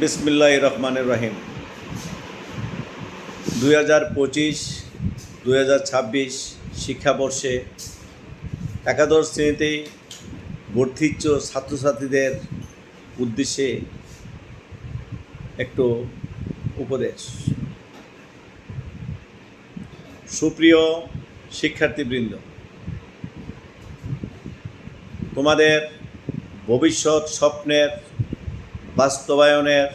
বিসমিল্লাহ রহমানের রহিম। দুই হাজার পঁচিশ, দুই হাজার ছাব্বিশ শিক্ষাবর্ষে একাদশ শ্রেণীতে ভর্তিচ্ছ ছাত্রছাত্রীদের উদ্দেশ্যে একটু উপদেশ। সুপ্রিয় শিক্ষার্থীবৃন্দ, তোমাদের ভবিষ্যৎ স্বপ্নের বাস্তবায়নের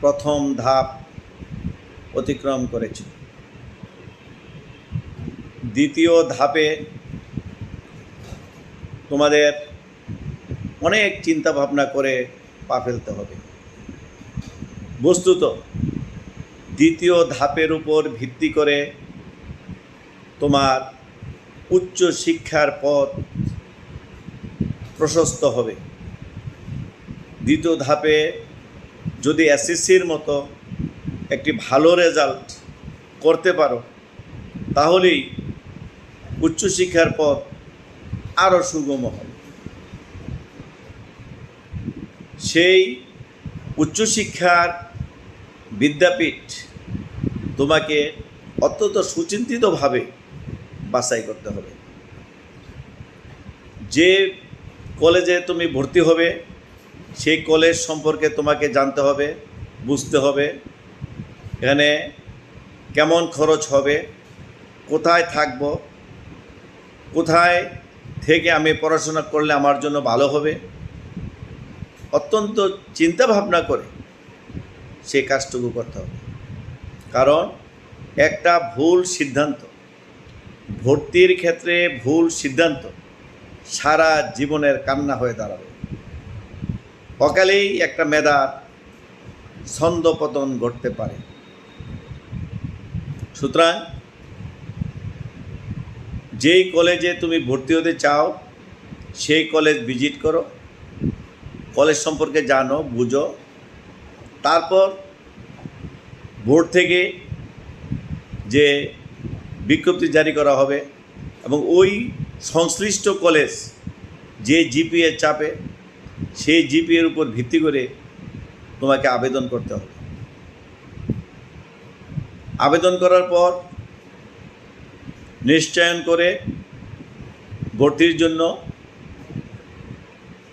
প্রথম ধাপ অতিক্রম করেছে। দ্বিতীয় ধাপে তোমাদের অনেক চিন্তা ভাবনা করে পা ফেলতে হবে। বস্তুত, দ্বিতীয় ধাপের উপর ভিত্তি করে তোমার উচ্চ শিক্ষার পথ প্রশস্ত হবে। দ্বিতীয় ধাপে যদি এসএসসির মতো একটি ভালো রেজাল্ট করতে পারো, তাহলেই উচ্চশিক্ষার পথ আরও সুগম হবে। সেই উচ্চশিক্ষার বিদ্যাপীঠ তোমাকে অত্যন্ত সুচিন্তিতভাবে বাছাই করতে হবে। যে কলেজে তুমি ভর্তি হবে সেই কলেজ সম্পর্কে তোমাকে জানতে হবে, বুঝতে হবে। এখানে কেমন খরচ হবে, কোথায় থাকব, কোথায় থেকে আমি পড়াশোনা করলে আমার জন্য ভালো হবে। অত্যন্ত চিন্তা ভাবনা করে সেই কাজটুকু করতে হবে। কারণ একটা ভুল সিদ্ধান্ত, ভর্তির ক্ষেত্রে ভুল সিদ্ধান্ত সারা জীবনের কান্না হয়ে দাঁড়াবে। অকালেই একটা মেধার ছন্দপতন ঘটতে পারে। সুতরাং, যেই কলেজে তুমি ভর্তি হতে চাও, সেই কলেজ ভিজিট করো, কলেজ সম্পর্কে জানো, বুঝো। তারপর বোর্ড থেকে যে বিজ্ঞপ্তি জারি করা হবে এবং ওই সংশ্লিষ্ট কলেজ যে জিপিএ চাপে সেই জিপিএর উপর ভিত্তি করে তোমাকে আবেদন করতে হবে। আবেদন করার পর নিশ্চয়ন করে ভর্তির জন্য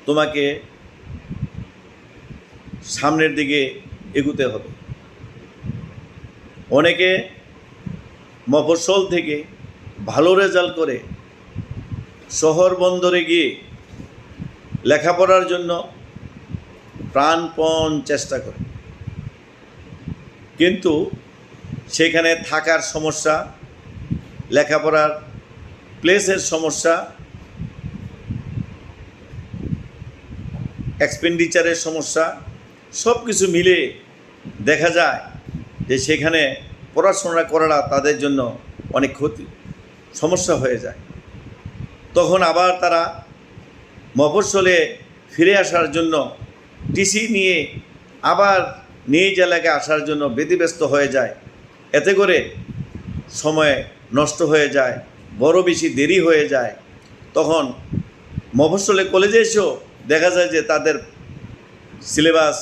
তোমাকে সামনের দিকে এগুতে হবে। অনেকে মফস্বল থেকে ভালো রেজাল্ট করে শহর বন্দরে গিয়ে লেখাপড়ার জন্য প্রাণপণ চেষ্টা করে। কিন্তু সেখানে থাকার সমস্যা, লেখাপড়ার প্লেসের সমস্যা এক্সপেন্ডিচারের সমস্যা সব কিছু মিলে দেখা যায় যে সেখানে পড়াশোনা করাটা তাদের জন্য অনেক ক্ষতি, সমস্যা হয়ে যায়। তখন আবার তারা মফস্বলে ফিরে আসার জন্য টিসি নিয়ে আবার নিজ এলাকায় আসার জন্য ব্যতিব্যস্ত হয়ে যায়। এতে করে সময় নষ্ট হয়ে যায়, বড় বেশি দেরি হয়ে যায়। তখন মফস্বলে কলেজে এসেও দেখা যায় যে তাদের সিলেবাস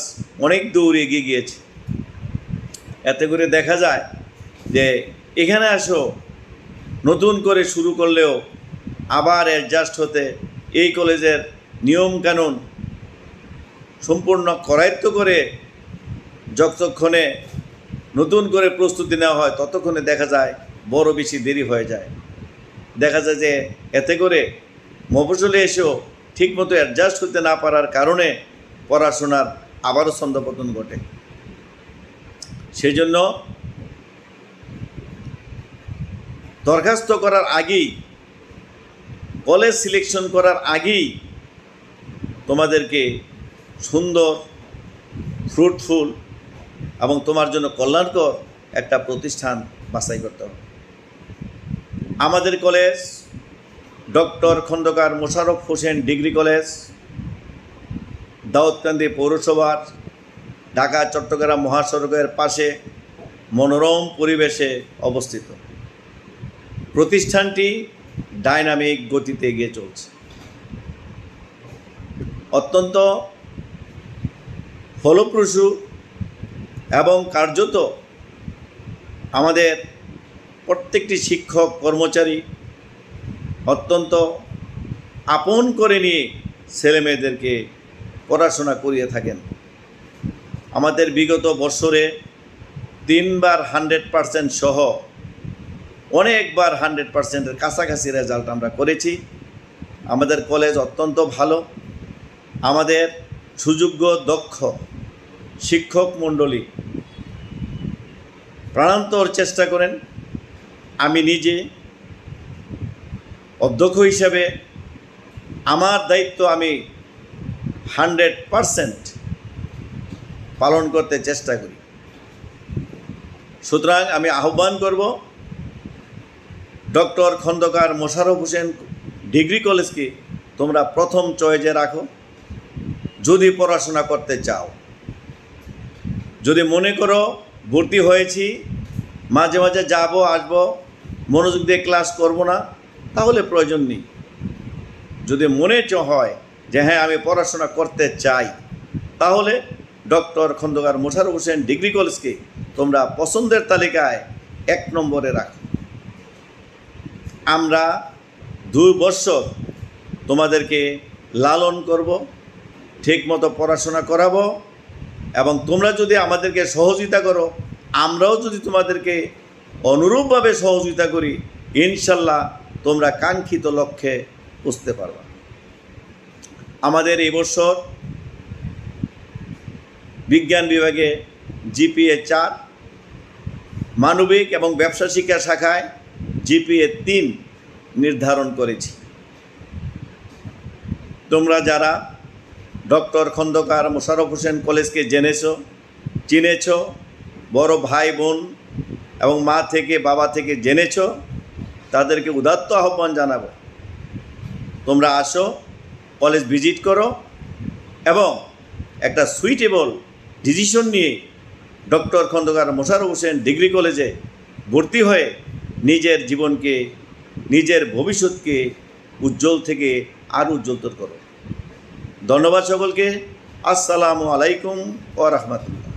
অনেক দূর এগিয়ে গিয়েছে। এতে করে দেখা যায় যে এখানে আসো নতুন করে শুরু করলেও আবার অ্যাডজাস্ট হতে এই কলেজের নিয়মকানুন সম্পূর্ণ করায়ত্ত করে যতক্ষণে নতুন করে প্রস্তুতি নেওয়া হয়, ততক্ষণে দেখা যায় বড় বেশি দেরি হয়ে যায়। দেখা যায় যে এতে করে মফসলে এসেও ঠিকমতো অ্যাডজাস্ট হতে না পারার কারণে পড়াশোনার আবারও ছন্দপতন ঘটে। সেই জন্য দরখাস্ত করার আগেই কলেজ সিলেকশন করার আগেই তোমাদেরকে সুন্দর ফ্রুটফুল এবং তোমার জন্য কল্যাণকর একটা প্রতিষ্ঠান বাছাই করতে হবে। আমাদের college, doctor Khandaker Mosharraf Hossain degree college, Daudkandi পৌরসভার, ঢাকা, চট্টগ্রাম মহাসড়কের পাশে মনোরম পরিবেশে অবস্থিত। প্রতিষ্ঠানটি ডাইনামিক গতিতে এগিয়ে চলছে। অত্যন্ত ফলপ্রসূ এবং কার্যত আমাদের প্রত্যেকটি শিক্ষক, কর্মচারী অত্যন্ত আপন করে নিয়ে ছেলেমেয়েদেরকে পড়াশোনা করিয়ে থাকেন। আমাদের বিগত বছরে তিনবার হান্ড্রেড পারসেন্ট সহ অনেকবার হান্ড্রেড পার্সেন্টের কাছাকাছি রেজাল্ট আমরা করেছি। আমাদের কলেজ অত্যন্ত ভালো। আমাদের সুযোগ্য দক্ষ শিক্ষক মণ্ডলী প্রাণান্তর চেষ্টা করেন। আমি নিজে অধ্যক্ষ হিসাবে আমার দায়িত্ব আমি হান্ড্রেড পারসেন্ট পালন করতে চেষ্টা করি। সুতরাং আমি আহ্বান করব ডক্টর খন্দকার মোশারফ হোসেন ডিগ্রি কলেজকে তোমরা প্রথম চয়েজে রাখো। যদি পড়াশোনা করতে চাও, যদি মনে করো ভর্তি হয়েছি, মাঝে মাঝে যাব, আসব, মনোযোগ দিয়ে ক্লাস করব না, তাহলে প্রয়োজন নেই। যদি মনে চ হয় যে হ্যাঁ আমি পড়াশোনা করতে চাই, তাহলে ডক্টর খন্দকার মোশারফ হোসেন ডিগ্রি কলেজকে তোমরা পছন্দের তালিকায় এক নম্বরে রাখো। আমরা দুই বছর তোমাদেরকে লালন করব, ঠিকমতো পড়াশোনা করাবো এবং তোমরা যদি আমাদেরকে সহযোগিতা করো, আমরাও যদি তোমাদেরকে অনুরূপভাবে সহযোগিতা করি, ইনশাল্লাহ তোমরা কাঙ্ক্ষিত লক্ষ্যে বুঝতে পারবা। আমাদের এই বছর বিজ্ঞান বিভাগে জিপিএ চার, মানবিক এবং ব্যবসা শিক্ষা শাখায় জিপিএ তিন নির্ধারণ করেছি। তোমরা যারা ডক্টর খন্দকার মোশারফ হোসেন কলেজকে জেনেছো, চিনেছ, বড় ভাই বোন এবং মা থেকে বাবা থেকে জেনেছ, তাদেরকে উদাত্ত আহ্বান জানাব। তোমরা আসো, কলেজ ভিজিট করো এবং একটা সুইটেবল ডিসিশন নিয়ে ডক্টর খন্দকার মোশারফ হোসেন ডিগ্রি কলেজে ভর্তি হয়ে নিজের জীবনকে, নিজের ভবিষ্যৎকে উজ্জ্বল থেকে আরও উজ্জ্বলতর করো। ধন্যবাদ সকলকে। আসসালামু আলাইকুম ও রহমতুল্লাহ।